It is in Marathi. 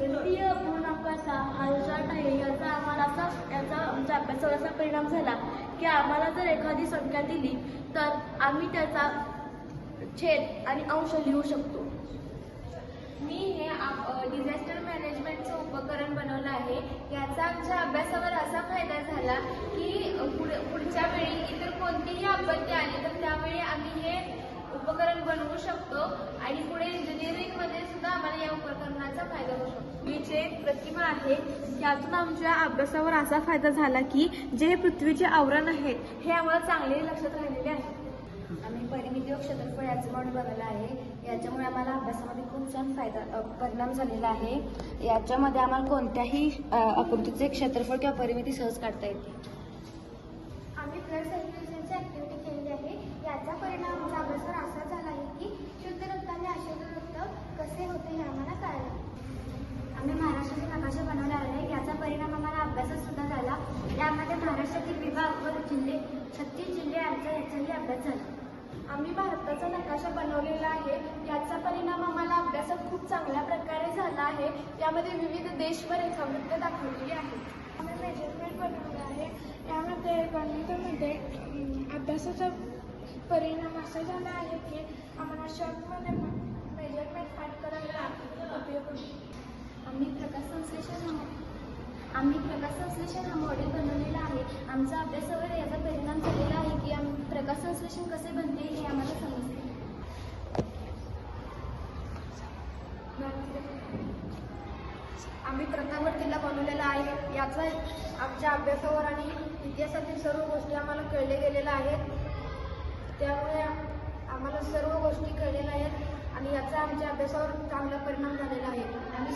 गणितीय पूर्णांकाचा हा जो चार्ट आहे याचा आम्हाला असा याचा आमच्या अभ्यासावर असा परिणाम झाला की आम्हाला जर एखादी संख्या दिली तर आम्ही त्याचा छेद आणि अंश लिहू शकतो. मी हे डिझास्टर मॅनेजमेंटचं उपकरण बनवलं आहे. याचा आमच्या अभ्यासावर असा फायदा झाला की पुढच्या वेळी इतर कोणतीही आपत्ती आली तर त्यावेळी आम्ही हे उपकरण बनवू शकतो. आणि पुढे इंजिनिअरिंगमध्ये सुद्धा आम्हाला या उपकरणाचा फायदा होऊ शकतो मी जे प्रतिमा आहे. यातून आमच्या अभ्यासावर असा फायदा झाला की जे पृथ्वीचे आवरण आहेत हे आम्हाला चांगले लक्षात राहिलेले आहे. आम्ही परिमिती व क्षेत्रफळ याचं मॉडेल बनवलं आहे. याच्यामुळे आम्हाला अभ्यासामध्ये खूप छान फायदा परिणाम झालेला आहे. याच्यामध्ये आम्हाला कोणत्याही आकृतीचे क्षेत्रफळ किंवा परिमिती सहज काढता येते आम्ही ब्लड सर्क्युलेशनची ॲक्टिव्हिटी केलेली आहे याचा परिणाम आमच्या अभ्यासावर असा झाला आहे की शुद्ध रक्त आणि अशुद्ध रक्त कसे होते हे आम्हाला कळालं आम्ही महाराष्ट्राचे नकाशे बनवले आहे याचा परिणाम आम्हाला अभ्यासात सुद्धा झाला यामध्ये महाराष्ट्रातील विभाग व जिल्हे छत्तीस जिल्हे यांचा याचाही अभ्यास झाला. आम्ही भारताचा नकाशा बनवलेला आहे. याचा परिणाम आम्हाला अभ्यासात खूप चांगल्या प्रकारे झाला आहे. यामध्ये विविध देश व रेखावृत्त दाखवलेली आहेत आम्ही मेजरमेंट बनवलं आहे. यामध्ये गणितामध्ये अभ्यासाचा परिणाम असा झाला आहे की आम्हाला शॉर्टमध्ये मेजरमेंट पाठ करायला उपयोग होतो आम्ही प्रकाश संश्लेषण हा आम्ही प्रकाश संश्लेषण हा मॉडेल बनवलेला आहे. आमच्या अभ्यासावर याचा परिणाम झालेला आहे की आम्ही प्रकाश संश्लेषण कसे बनते हे आम्हाला समजते. आम्ही प्रथमवर्तीला बनवलेला आहे. याचा आमच्या अभ्यासावर आणि इतिहासातील सर्व गोष्टी आम्हाला कळले गेलेल्या आहेत. त्यामुळे आम्हाला सर्व गोष्टी कळलेल्या आहेत आणि याचा आमच्या अभ्यासावर चांगला परिणाम झालेला आहे. आम्ही